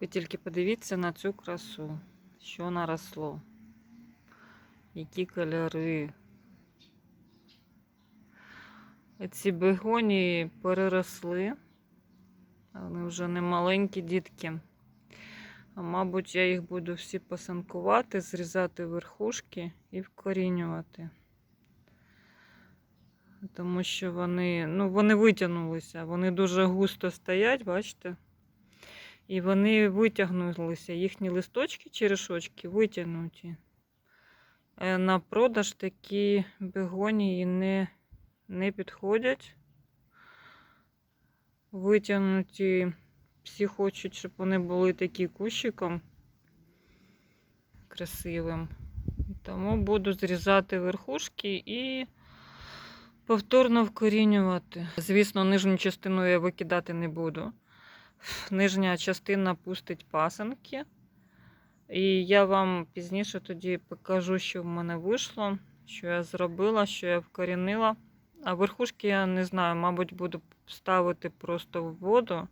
Ви тільки подивіться на цю красу, що наросло. Які кольори. Ці бегонії переросли. Вони вже не маленькі дітки. А мабуть, я їх буду всі пасанкувати, зрізати верхушки і вкорінювати. Тому що вони, ну, вони витягнулися, вони дуже густо стоять, бачите? І вони витягнулися. Їхні листочки, черешочки витягнуті. Е, На продаж такі бегонії не, не підходять. Витягнуті всі хочуть, щоб вони були такі кущиком красивим. Тому буду зрізати верхушки і повторно вкорінювати. Звісно, нижню частину я викидати не буду. Нижня частина пустить пасенки. І я вам пізніше тоді покажу, що в мене вийшло, що я зробила, що я вкорінила. А верхушки я не знаю, мабуть, буду ставити просто в воду.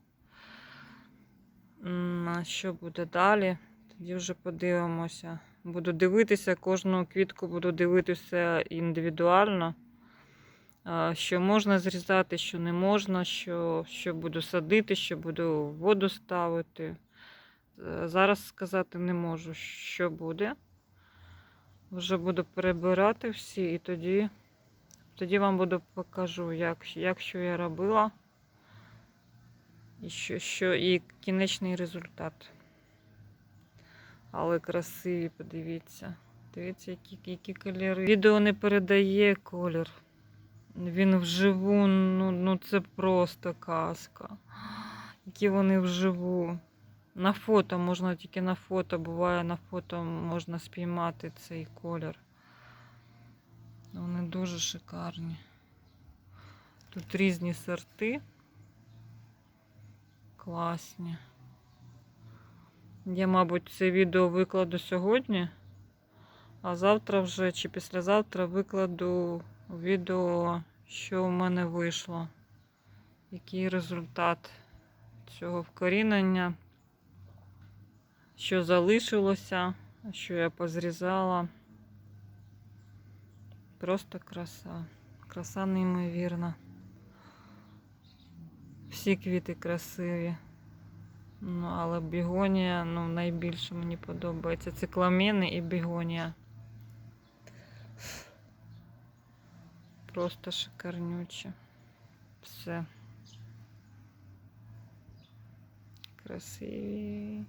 А що буде далі? Тоді вже подивимося. Буду дивитися, кожну квітку буду дивитися індивідуально. Що можна зрізати, що не можна, що, що буду садити, що буду воду ставити. Зараз сказати не можу, що буде. Вже буду перебирати всі і тоді, тоді вам буду покажу, як, як що я робила. І що, що і кінечний результат. Але красиві, подивіться. Дивіться, які, які кольори. Відео не передає колір. Він вживу, ну, ну це просто казка. Які вони вживу. На фото можна тільки на фото, буває на фото можна спіймати цей колір. Вони дуже шикарні. Тут різні сорти. Класні. Я, мабуть, це відео викладу сьогодні, а завтра вже чи післязавтра викладу відео, що в мене вийшло. Який результат цього вкорінення, що залишилося, що я позрізала. Просто краса. Краса неймовірна. Всі квіти красиві. Ну, але бігонія ну, найбільше мені подобається. Цикламени і бігонія. Просто шикарнюче. Все. Красиві.